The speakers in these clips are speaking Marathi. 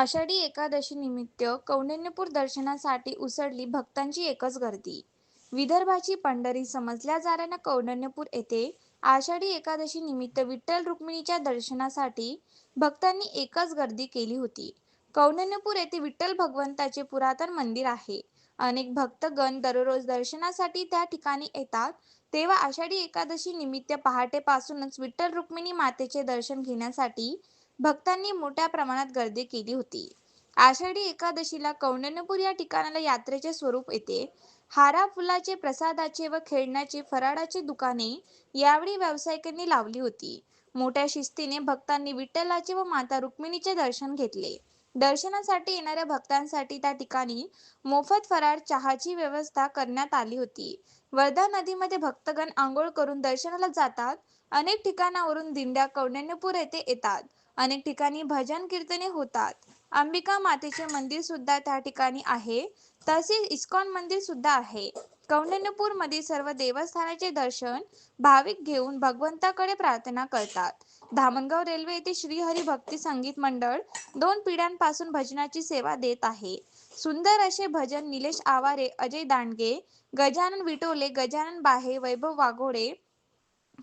आषाढी एकादशी निमित्त कौंडिण्यपूर दर्शनासाठी उसळली भक्तांची एकच गर्दी. विदर्भाची पंढरी समजल्या जाणाऱ्या कौंडिण्यपूर येथे आषाढी एकादशी निमित्त विठ्ठल रुक्मिणीच्या दर्शनासाठी भक्तांनी एकच गर्दी केली होती. कौंडिण्यपूर येथे विठ्ठल भगवंताचे पुरातन मंदिर आहे. अनेक भक्तगण दररोज दर्शनासाठी त्या ठिकाणी येतात. तेव्हा आषाढी एकादशी निमित्त पहाटेपासूनच विठ्ठल रुक्मिणी मातेचे दर्शन घेण्यासाठी भक्तांनी मोठ्या प्रमाणात गर्दी केली होती. आषाढी एकादशीला कौंडण्यपूर या ठिकाणाला यात्रेचे स्वरूप येते. हारा फुलाचे प्रसादाचे व खेळण्याचे फराळाचे दुकाने यावेळी व्यावसायिकांनी लावली होती. मोठ्या शिस्तीने भक्तांनी विठ्ठलाचे व माता रुक्मिणीचे दर्शन घेतले. दर्शनासाठी येणाऱ्या भक्तांसाठी त्या ठिकाणी मोफत फराळ चहाची व्यवस्था करण्यात आली होती. वर्धा नदीमध्ये भक्तगण आंघोळ करून दर्शनाला जातात. अनेक ठिकाणावरून दिंड्या कौंडण्यपूर येथे येतात. अनेक ठिकाणी भजन कीर्तने होतात. अंबिका मातेचे मंदिर सुद्धा त्या ठिकाणी आहे. तसेच इस्कॉन मंदिर सुद्धा आहे. कौंडण्यपूर मधील सर्व देवस्थानाचे दर्शन भाविक घेऊन भगवंताकडे प्रार्थना करतात. धामणगाव रेल्वे येथे श्रीहरी भक्ती संगीत मंडळ दोन पिढ्यांपासून भजनाची सेवा देत आहे. सुंदर असे भजन निलेश आवारे अजय दांडगे गजानन विटोले गजानन बाहे वैभव वाघोडे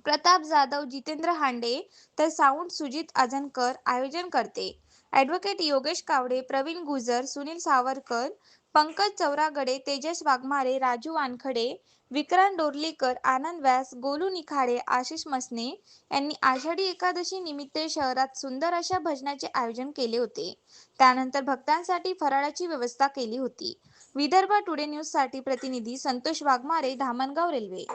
प्रताप जाधव जितेंद्र हांडे तर साऊंड सुजित आजनकर आयोजन करते. ॲडव्होकेट योगेश कावडे प्रवीण गुजर सुनील सावरकर पंकज चौरागडे तेजस वाघमारे राजू वानखडे विक्रांत डोरलीकर आनंद व्यास गोलू निखाडे आशिष मसने यांनी आषाढी एकादशी निमित्त शहरात सुंदर अशा भजनाचे आयोजन केले होते. त्यानंतर भक्तांसाठी फराळाची व्यवस्था केली होती. विदर्भ टुडे न्यूजसाठी प्रतिनिधी संतोष वाघमारे धामणगाव रेल्वे.